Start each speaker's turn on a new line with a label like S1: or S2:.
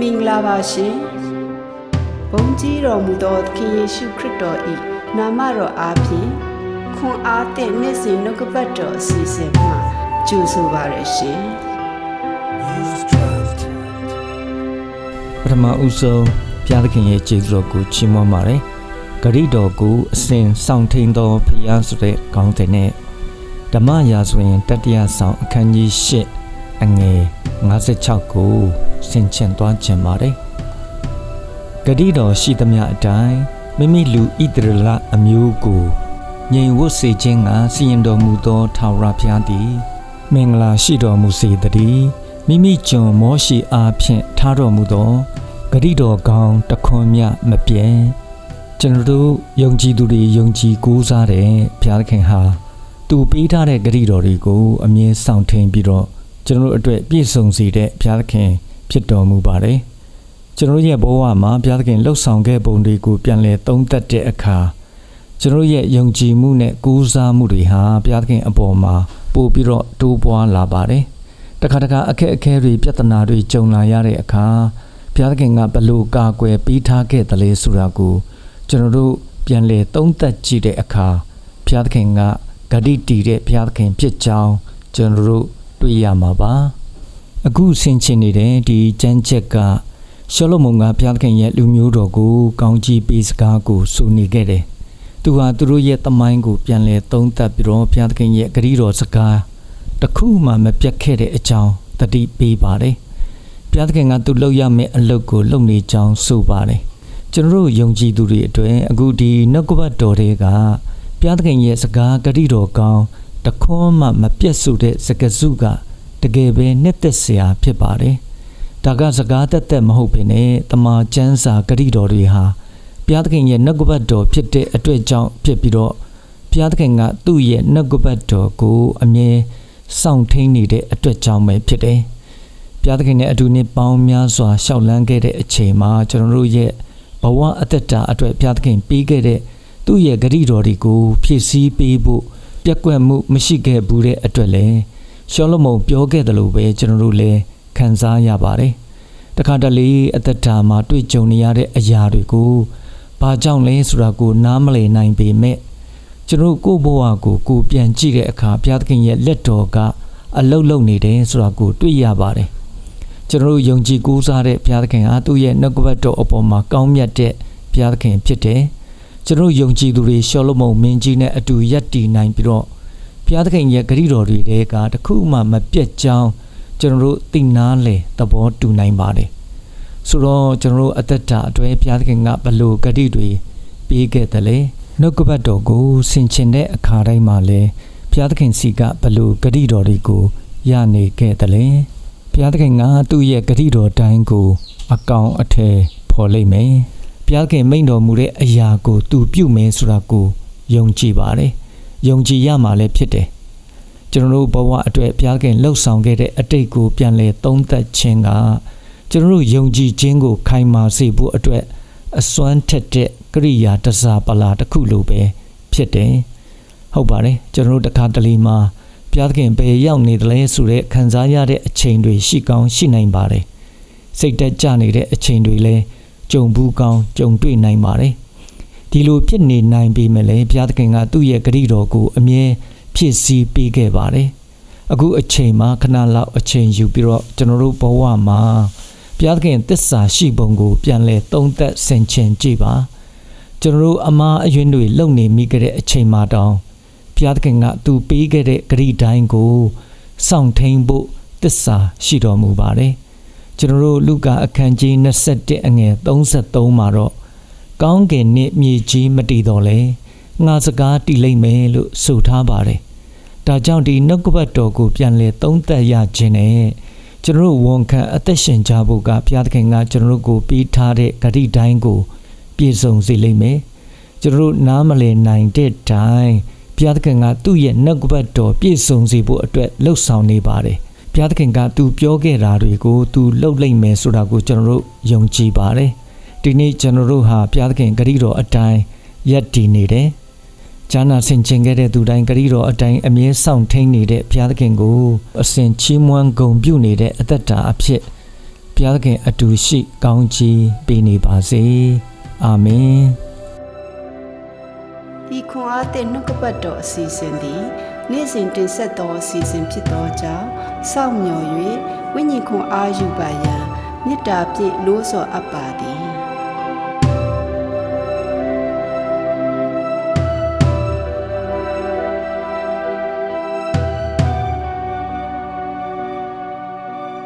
S1: မင်္ဂလာပါရှင်ဘုန်းကြီးတော်မူသောသခင်ယေရှုခရစ်တော်၏နာမတော်အားဖြင့်ခွန်အားသည့်နေ့စဉ်နှုတ်ကပတ်တော်အစီအစဉ်မှာကြိုဆိုပါရရှင်
S2: ပထမဦးဆုံးဘုရားသခင်ရဲ့ကျေးဇူးတော်ကိုချီးမွမ်းပါတယ်။ဂရိတော်ကိုအစဉ်ဆောင်ထိန်သောဖျားဆိုတဲ့ခေါင်းစဉ်နဲ့ဓမ္မရာဆိုရင်တတိယဆောင်အခန်းကြီး၈ အငယ်56ကိုဆင်ခြင်သွားခြင်းပါတယ်။ဂရိတော်ရှိသမျှအတိုင်းမိမိလူဣတရလအမျိုးကိုငြိမ်ဝတ်စေခြင်းကစီရင်တော်မူသောထာဝရဘုရားသည် မင်္ဂလာရှိတော်မူစေတည်းမိမိကျွန်မောရှိအားဖြင့်ထားတော်မူသောဂရိတော်ကောင်းတခွန်မြမပြဲကျွန်တော်တို့ယုံကြည်သူတွေယုံကြည်ကိုးစားတဲ့ဘုရားသခင်ဟာသူပေးထားတဲ့ဂရိတော်တွေကိုအမြဲဆောင်ထင်းပြီးတော့ ကျွန်တော်တို့အတွက်ပြည့်စုံစေတဲ့ဘုရားသခင်ဖြစ်တော်မူပါတယ်ကျွန်တော်တို့ရဲ့ဘဝမှာဘုရားသခင်လှုပ်ဆောင်ခဲ့ပုံတွေကိုပြန်လည်သုံးသပ်တဲ့အခါကျွန်တော်တို့ရဲ့ယုံကြည်မှုနဲ့ကိုးစားမှုတွေဟာဘုရားသခင်အပေါ်မှာပို့ပြီးတော့တိုးပွားလာပါတယ်တခါတခါအခက်အခဲတွေပြဿနာတွေကြုံလာရတဲ့အခါဘုရားသခင်ကဘလို့ကာကွယ်ပေးထားခဲ့တယ်လေဆိုတာကိုကျွန်တော်တို့ပြန်လည်သုံးသပ်ကြည့်တဲ့အခါဘုရားသခင်ကဂတိတီတဲ့ဘုရားသခင်ဖြစ်ကြောင်းကျွန်တော်တို့ တွေ့ရမှာပါအခုဆင်ခြင်နေတဲ့ဒီကျမ်းချက်ကရှောလမုန်ကဘုရားသခင်ရဲ့လူမျိုးတော်ကိုကောင်းကြီးပေးစကားကိုဆိုနေခဲ့တယ်သူဟာသူတို့ရဲ့တမိုင်းကိုပြန်လည်သုံးသပ်ပြီးတော့ဘုရားသခင်ရဲ့ဂတိတော်စကားတစ်ခုမှမပြတ်ခဲ့တဲ့အကြောင်းတတိပေးပါတယ်ဘုရားသခင်ကသူလှုပ်ရမယ့်အလုပ်ကိုလုပ်နေကြောင်းဆိုပါတယ်ကျွန်တော်တို့ယုံကြည်သူတွေအတွက်အခုဒီနှုတ်ကပတ်တော်တွေကဘုရားသခင်ရဲ့စကားဂတိတော်ကောင်း တခွန်းမှမပြတ်စုတဲ့စကားစုကတကယ်ပဲနှစ်သက်စရာဖြစ်ပါတယ်ဒါကစကားတက်တက်မဟုတ်ဘဲနဲ့တမာကျမ်းစာဂတိတော်တွေဟာဘုရားသခင်ရဲ့နှုတ်ကပတ်တော်ဖြစ်တဲ့အတွက်ကြောင့်ဖြစ်ပြီးတော့ဘုရားသခင်ကသူ့ရဲ့နှုတ်ကပတ်တော်ကိုအမြဲစောင့်ထိန်နေတဲ့အတွက်ကြောင့်ပဲဖြစ်တယ်။ဘုရားသခင်နဲ့အတူနှစ်ပေါင်းများစွာရှောက်လန်းခဲ့တဲ့အချိန်မှာကျွန်တော်တို့ရဲ့ဘဝအသက်တာအတွက်ဘုရားသခင်ပေးခဲ့တဲ့သူ့ရဲ့ဂရုတော်တွေကိုဖြည့်ဆည်းပေးဖို့ ပြက်ကွက်မှုမရှိခဲ့ဘူးတဲ့အတွက်လည်းရှောလမုန်ပြောခဲ့တယ်လို့ပဲကျွန်တော်တို့လည်းခံစားရပါတယ်။တခါတလေအသက်တာမှာတွေ့ကြုံနေရတဲ့အရာတွေကိုဘာကြောင့်လဲဆိုတာကိုနားမလည်နိုင်ပေမဲ့ကျွန်တော်ကိုယ့်ဘဝကိုကိုယ်ပြန်ကြည့်တဲ့အခါဘုရားသခင်ရဲ့လက်တော်ကအလုတ်လုံနေတယ်ဆိုတာကိုတွေ့ရပါတယ်ကျွန်တော်ယုံကြည်ကိုးစားတဲ့ဘုရားသခင်ဟာသူ့ရဲ့နှုတ်ကပတ်တော်အပေါ်မှာကောင်းမြတ်တဲ့ဘုရားသခင်ဖြစ်တယ် ကျွန်တော်ယုံကြည်သူတွေရှောလမုန်မင်းကြီးနဲ့အတူယက်တည်နိုင်ပြီးတော့ဘုရားသခင်ရဲ့ဂရုတော်တွေတဲကတခုမှမပြတ်ကြောင်းကျွန်တော်တို့သိနာလေသဘောတူနိုင်ပါတယ်ဆိုတော့ကျွန်တော်တို့အသက်တာအတွဲဘုရားသခင်ကဘလို့ဂတိတွေပေးခဲ့တယ်လေနှုတ်ကပတ်တော်ကိုဆင်ခြင်တဲ့အခါတိုင်းမှာလဲဘုရားသခင်စီကဘလို့ဂတိတော်တွေကိုရနေခဲ့တယ်လေဘုရားသခင်ကသူ့ရဲ့ဂတိတော်တိုင်းကို အကောင်အထည်ဖော်လိုက်မယ် ဘုရားသခင်မိန့်တော်မူတဲ့အရာကိုသူပြုမယ်ဆိုတာကိုယုံကြည်ပါတယ်ယုံကြည်ရမှာလည်းဖြစ်တယ်ကျွန်တော်တို့ဘဝအတွက်ဘုရားသခင်လှုပ်ဆောင်ခဲ့တဲ့အတိတ်ကိုပြန်လည်သုံးသပ်ခြင်းကကျွန်တော်တို့ယုံကြည်ခြင်းကိုခိုင်မာစေဖို့အတွက်အစွမ်းထက်တဲ့ကရိယာတစားပလာတစ်ခုလိုပဲဖြစ်တယ်ဟုတ်ပါတယ်ကျွန်တော်တို့တခါတလေမှာဘုရားသခင်ဘယ်ရောက်နေတယ်လဲဆိုတဲ့ခံစားရတဲ့အချိန်တွေရှိကောင်းရှိနိုင်ပါတယ်စိတ်တက်ကြနေတဲ့အချိန်တွေလည်း ကြုံဘူးကောင်းကြုံတွေ့နိုင်ပါတယ်ဒီလိုဖြစ်နေနိုင်ပေမဲ့လည်းဘုရားသခင်ကသူ့ရဲ့ဂရုတော်ကိုအမြဲဖြစ်စီပေးခဲ့ပါတယ်အခုအချိန်မှာခဏလောက်အချိန်ယူပြီးတော့ကျွန်တော်တို့ဘဝမှာဘုရားသခင်သစ္စာရှိပုံကို ပြန်လဲသုံးသက်ဆင်ခြင်ကြည့်ပါကျွန်တော်တို့အမားအယွင်းတွေလုံနေမိကြတဲ့အချိန်မှာတောင်ဘုရားသခင်ကသူပေးခဲ့တဲ့ဂရိတိုင်းကိုစောင့်ထိန်ဖို့သစ္စာရှိတော်မူပါတယ် ကျွန်တော်တို့လူကာအခန်းကြီး21အငယ်33မှာတော့ကောင်းကင်နှင့်မြေကြီးမတည်တော်လဲငါစကားတည်လိမ့်မယ်လို့ဆိုထားပါတယ်ဒါကြောင့်ဒီနှုတ်ကပတ်တော်ကိုပြန်လဲသုံးသက်ရခြင်းနဲ့ကျွန်တော်တို့ဝန်ခံအသက်ရှင်ကြဖို့ကဘုရားသခင်ကကျွန်တော်တို့ကိုပေးထားတဲ့ဂတိတိုင်းကိုပြည့်စုံစေလိမ့်မယ်ကျွန်တော်တို့နားမလည်နိုင်တဲ့တိုင်းဘုရားသခင်ကသူ့ရဲ့နှုတ်ကပတ်တော်ပြည့်စုံစေဖို့အတွက်လှုပ်ဆောင်နေပါတယ် ဘုရားသခင်ကသူပြောခဲ့တာတွေကိုသူလှုပ်လိုက်မယ်ဆိုတာကိုကျွန်တော်တို့ယုံကြည်ပါတယ်ဒီနေ့ကျွန်တော်တို့ဟာဘုရားသခင်ဂတိတော်အတိုင်းယက်တည်နေတယ်။ဂျာနာဆင်ကျင်ခဲ့တဲ့သူတိုင်းဂရီတော်အတိုင်းအမြဲဆောင်ထိန်နေတဲ့ဘုရားသခင်ကိုအစဉ်ချီးမွမ်းဂုဏ်ပြုနေတဲ့အသက်တာအဖြစ်ဘုရားသခင်အတူရှိကောင်းချီးပေးနေပါစေအာမင်
S1: ဤခွန်အားသည့်နှုတ်ကပတ်တော်အစီအစဉ်သည် နေ့စဉ်တင်ဆက်သောအစီအစဉ်ဖြစ်သောကြောင့်စောင့်မျှော်၍ဝိညာဉ်ခွန်အားယူပါရန်မေတ္တာဖြင့်လို့ဆော်အပ်ပါသည်